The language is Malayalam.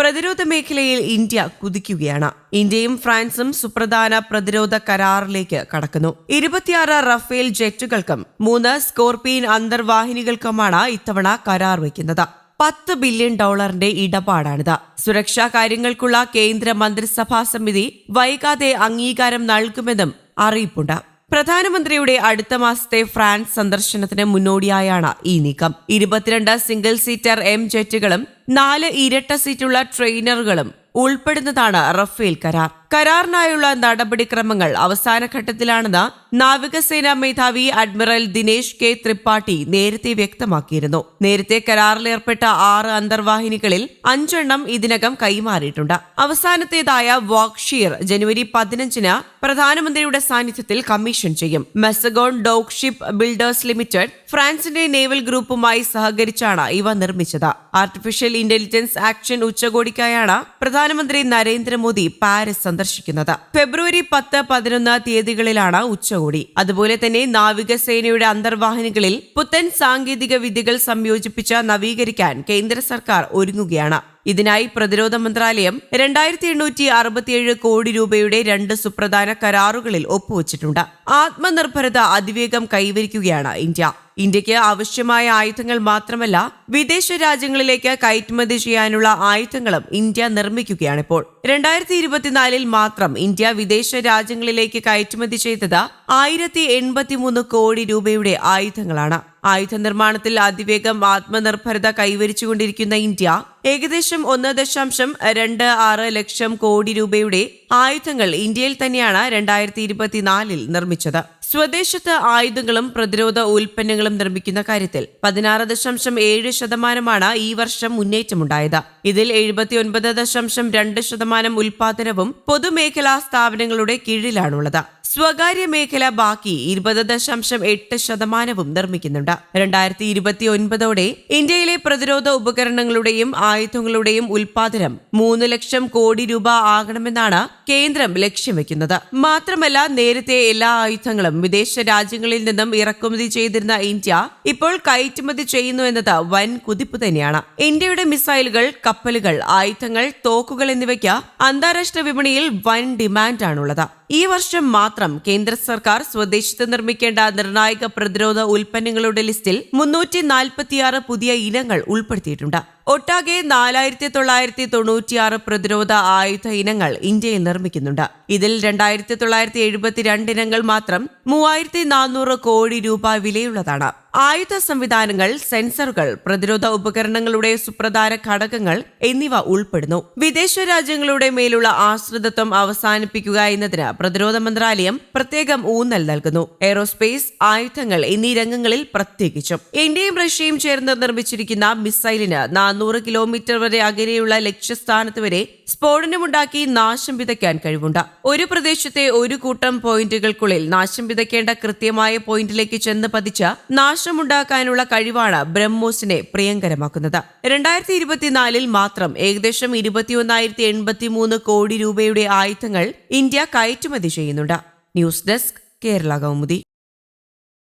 പ്രതിരോധ മേഖലയിൽ ഇന്ത്യ കുതിക്കുകയാണ്. ഇന്ത്യയും ഫ്രാൻസും സുപ്രധാന പ്രതിരോധ കരാറിലേക്ക് കടക്കുന്നു. ഇരുപത്തിയാറ് റഫേൽ ജെറ്റുകൾക്കും മൂന്ന് സ്കോർപിയൻ അന്തർവാഹിനികൾക്കുമാണ് ഇത്തവണ കരാർ വയ്ക്കുന്നത്. പത്ത് ബില്യൺ ഡോളറിന്റെ ഇടപാടാണിത്. സുരക്ഷാ കാര്യങ്ങൾക്കുള്ള കേന്ദ്ര മന്ത്രിസഭാ സമിതി വൈകാതെ അംഗീകാരം നൽകുമെന്നും അറിയിപ്പുണ്ട്. പ്രധാനമന്ത്രിയുടെ അടുത്ത മാസത്തെ ഫ്രാൻസ് സന്ദർശനത്തിന് മുന്നോടിയായാണ് ഈ നീക്കം. ഇരുപത്തിരണ്ട് സിംഗിൾ സീറ്റർ എം ജെറ്റുകളും നാല് ഇരട്ട സീറ്റുള്ള ട്രെയിനറുകളും ഉൾപ്പെടുന്നതാണ് റഫേൽ കരാർ. കരാറിനായുള്ള നടപടിക്രമങ്ങൾ അവസാന ഘട്ടത്തിലാണെന്ന് നാവികസേനാ മേധാവി അഡ്മിറൽ ദിനേശ് കെ ത്രിപാഠി നേരത്തെ വ്യക്തമാക്കിയിരുന്നു. നേരത്തെ കരാറിലേർപ്പെട്ട ആറ് അന്തർവാഹിനികളിൽ അഞ്ചെണ്ണം ഇതിനകം കൈമാറിയിട്ടുണ്ട്. അവസാനത്തേതായ വാക്ഷീർ ജനുവരി പതിനഞ്ചിന് പ്രധാനമന്ത്രിയുടെ സാന്നിധ്യത്തിൽ കമ്മീഷൻ ചെയ്യും. Mazagon dock ship builders limited ഫ്രാൻസിന്റെ നേവൽ ഗ്രൂപ്പുമായി സഹകരിച്ചാണ് ഇവ നിർമ്മിച്ചത്. ആർട്ടിഫിഷ്യൽ ഇന്റലിജൻസ് ആക്ഷൻ ഉച്ചകോടിക്കായാണ് പ്രധാനമന്ത്രി നരേന്ദ്രമോദി പാരീസ് സന്ദർശിക്കുന്നത്. ഫെബ്രുവരി പത്ത് പതിനൊന്ന് തീയതികളിലാണ് ഉച്ചകോടി. അതുപോലെ തന്നെ നാവികസേനയുടെ അന്തർവാഹിനികളിൽ പുത്തൻ സാങ്കേതിക വിദ്യകൾ സംയോജിപ്പിച്ച് നവീകരിക്കാൻ കേന്ദ്ര സർക്കാർ ഒരുങ്ങുകയാണ്. ഇതിനായി പ്രതിരോധ മന്ത്രാലയം രണ്ടായിരത്തി എണ്ണൂറ്റി അറുപത്തിയേഴ് കോടി രൂപയുടെ രണ്ട് സുപ്രധാന കരാറുകളിൽ ഒപ്പുവച്ചിട്ടുണ്ട്. ആത്മനിർഭരത അതിവേഗം കൈവരിക്കുകയാണ് ഇന്ത്യ. ഇന്ത്യയ്ക്ക് ആവശ്യമായ ആയുധങ്ങൾ മാത്രമല്ല വിദേശ രാജ്യങ്ങളിലേക്ക് കയറ്റുമതി ചെയ്യാനുള്ള ആയുധങ്ങളും ഇന്ത്യ നിർമ്മിക്കുകയാണിപ്പോൾ. രണ്ടായിരത്തി ഇരുപത്തിനാലിൽ മാത്രം ഇന്ത്യ വിദേശ രാജ്യങ്ങളിലേക്ക് കയറ്റുമതി ചെയ്തത് ആയിരത്തി എൺപത്തിമൂന്ന് കോടി രൂപയുടെ ആയുധങ്ങളാണ്. ആയുധ നിർമ്മാണത്തിൽ അതിവേഗം ആത്മനിർഭരത കൈവരിച്ചുകൊണ്ടിരിക്കുന്ന ഇന്ത്യ ഏകദേശം ഒന്ന് ദശാംശം രണ്ട് ആറ് ലക്ഷം കോടി രൂപയുടെ ആയുധങ്ങൾ ഇന്ത്യയിൽ തന്നെയാണ് രണ്ടായിരത്തി ഇരുപത്തിനാലിൽ നിർമ്മിച്ചത്. സ്വദേശത്ത് ആയുധങ്ങളും പ്രതിരോധ ഉൽപ്പന്നങ്ങളും നിർമ്മിക്കുന്ന കാര്യത്തിൽ പതിനാറ് ദശാംശം ഏഴ് ശതമാനമാണ് ഈ വർഷം മുന്നേറ്റമുണ്ടായത്. ഇതിൽ എഴുപത്തിയൊൻപത് ദശാംശം രണ്ട് ശതമാനം ഉൽപാദനവും പൊതുമേഖലാ സ്ഥാപനങ്ങളുടെ കീഴിലാണുള്ളത്. സ്വകാര്യ മേഖല ബാക്കി ഇരുപത് ദശാംശം എട്ട് ശതമാനവും നിർമ്മിക്കുന്നുണ്ട്. രണ്ടായിരത്തി ഇരുപത്തി ഒൻപതോടെ ഇന്ത്യയിലെ പ്രതിരോധ ഉപകരണങ്ങളുടെയും ആയുധങ്ങളുടെയും ഉൽപാദനം മൂന്ന് ലക്ഷം കോടി രൂപ ആകണമെന്നാണ് കേന്ദ്രം ലക്ഷ്യം വെക്കുന്നത്. മാത്രമല്ല നേരത്തെ എല്ലാ ആയുധങ്ങളും വിദേശ രാജ്യങ്ങളിൽ നിന്നും ഇറക്കുമതി ചെയ്തിരുന്ന ഇന്ത്യ ഇപ്പോൾ കയറ്റുമതി ചെയ്യുന്നു എന്നത് വൻ കുതിപ്പ് തന്നെയാണ്. ഇന്ത്യയുടെ മിസൈലുകൾ കപ്പലുകൾ ആയുധങ്ങൾ തോക്കുകൾ എന്നിവയ്ക്ക് അന്താരാഷ്ട്ര വിപണിയിൽ വൻ ഡിമാൻഡാണുള്ളത്. ഈ വർഷം മാത്രം കേന്ദ്ര സർക്കാർ സ്വദേശത്ത് നിർമ്മിക്കേണ്ട നിർണായക പ്രതിരോധ ഉൽപ്പന്നങ്ങളുടെ ലിസ്റ്റിൽ മുന്നൂറ്റി നാൽപ്പത്തിയാറ് പുതിയ ഇനങ്ങൾ ഉൾപ്പെടുത്തിയിട്ടുണ്ട്. ഒട്ടാകെ നാലായിരത്തി തൊള്ളായിരത്തി തൊണ്ണൂറ്റിയാറ് പ്രതിരോധ ആയുധ ഇനങ്ങൾ ഇന്ത്യയിൽ നിർമ്മിക്കുന്നുണ്ട്. ഇതിൽ രണ്ടായിരത്തി തൊള്ളായിരത്തി എഴുപത്തിരണ്ട് ഇനങ്ങൾ മാത്രം മൂവായിരത്തി നാനൂറ് കോടി രൂപ വിലയുള്ളതാണ്. ആയുധ സംവിധാനങ്ങൾ സെൻസറുകൾ പ്രതിരോധ ഉപകരണങ്ങളുടെ സുപ്രധാന ഘടകങ്ങൾ എന്നിവ ഉൾപ്പെടുന്നു. വിദേശ രാജ്യങ്ങളുടെ മേലുള്ള ആശ്രിതത്വം അവസാനിപ്പിക്കുക എന്നതിന് പ്രതിരോധ മന്ത്രാലയം പ്രത്യേകം ഊന്നൽ നൽകുന്നു. എയ്റോസ്പേസ് ആയുധങ്ങൾ എന്നീ രംഗങ്ങളിൽ പ്രത്യേകിച്ചും. ഇന്ത്യയും റഷ്യയും ചേർന്ന് നിർമ്മിച്ചിരിക്കുന്ന മിസൈലിന് നാനൂറ് കിലോമീറ്റർ വരെ അകലെയുള്ള ലക്ഷ്യസ്ഥാനത്ത് വരെ സ്ഫോടനമുണ്ടാക്കി നാശം വിതയ്ക്കാൻ കഴിവുണ്ട്. ഒരു പ്രദേശത്തെ ഒരു കൂട്ടം പോയിന്റുകൾക്കുള്ളിൽ നാശം വിതയ്ക്കേണ്ട കൃത്യമായ പോയിന്റിലേക്ക് ചെന്ന് പതിച്ച പതിച്ച് നാശമുണ്ടാക്കാനുള്ള കഴിവാണ് ബ്രഹ്മോസിനെ പ്രിയങ്കരമാക്കുന്നത്. രണ്ടായിരത്തി ഇരുപത്തിനാലിൽ മാത്രം ഏകദേശം ഇരുപത്തിയൊന്നായിരത്തി എൺപത്തി മൂന്ന് കോടി രൂപയുടെ ആയുധങ്ങൾ ഇന്ത്യ കയറ്റുമതി ചെയ്യുന്നുണ്ട്. News desk Kerala Kaumudi.